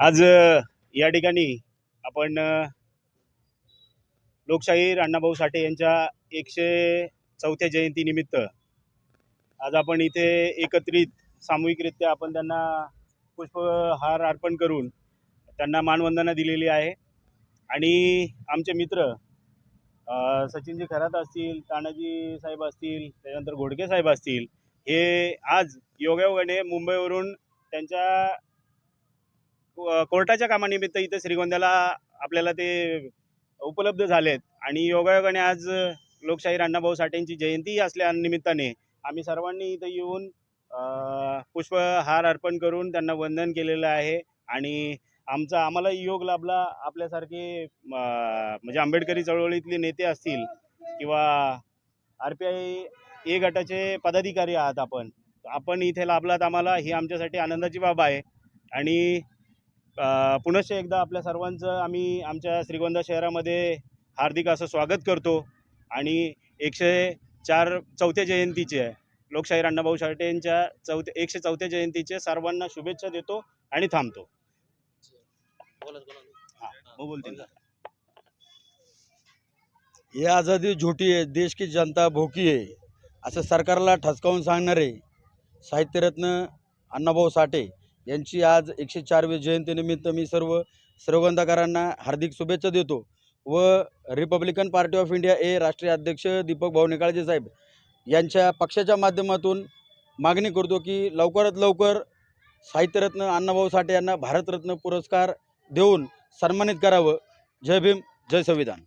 आज या ठिकाणी आपण लोकशाहीर अण्णाभाऊ साठे यांच्या एकशे चौथ्या जयंतीनिमित्त आज आपण इथे एकत्रित सामूहिकरित्या आपण त्यांना पुष्पहार अर्पण करून त्यांना मानवंदना दिलेली आहे. आणि आमचे मित्र सचिनजी खरात असतील तानाजी साहेब असतील त्यानंतर घोडके साहेब असतील हे आज योगायोगाने मुंबईवरून त्यांच्या कोर्टाच्या कामानिमित्त इथं श्रीगोंद्याला आपल्याला ते उपलब्ध झालेत. आणि योगायोगाने आज लोकशाहीर अण्णाभाऊ साठेंची जयंतीही असल्या निमित्ताने आम्ही सर्वांनी इथं येऊन पुष्पहार अर्पण करून त्यांना वंदन केलेलं आहे. आणि आमचा आम्हाला योग लाभला आपल्यासारखे म्हणजे आंबेडकरी चळवळीतले नेते असतील किंवा आर पी आय ए गटाचे पदाधिकारी आहात आपण आपण इथे लाभलात आम्हाला. ही आमच्यासाठी आनंदाची बाब आहे. आणि पुनश्च एकदा आपल्या सर्वांचं आम्ही आमच्या श्रीगोंदा शहरामध्ये हार्दिक असं स्वागत करतो. आणि एकशे चार चौथ्या जयंतीचे लोकशाहीर अण्णाभाऊ साठे यांच्या चौथ्या एकशे चौथ्या जयंतीचे सर्वांना शुभेच्छा देतो आणि थांबतो. हे बोलतील. ये आझादी झोटी आहे देश की जनता भोकी आहे. असं सरकारला ठसकावून सांगणारे साहित्यरत्न अण्णाभाऊ साठे. यांची आज एकशे चारवी जयंतीनिमित्त मी सर्व श्रवगंधाकारांना हार्दिक शुभेच्छा देतो व Republican Party of India A राष्ट्रीय अध्यक्ष दीपक भाऊ निकाळजे साहेब यांच्या पक्षाच्या माध्यमातून मागणी करतो की लवकरात लवकर साहित्यरत्न अण्णाभाऊ साठे यांना भारतरत्न पुरस्कार देऊन सन्मानित करावं. जय भीम जय संविधान.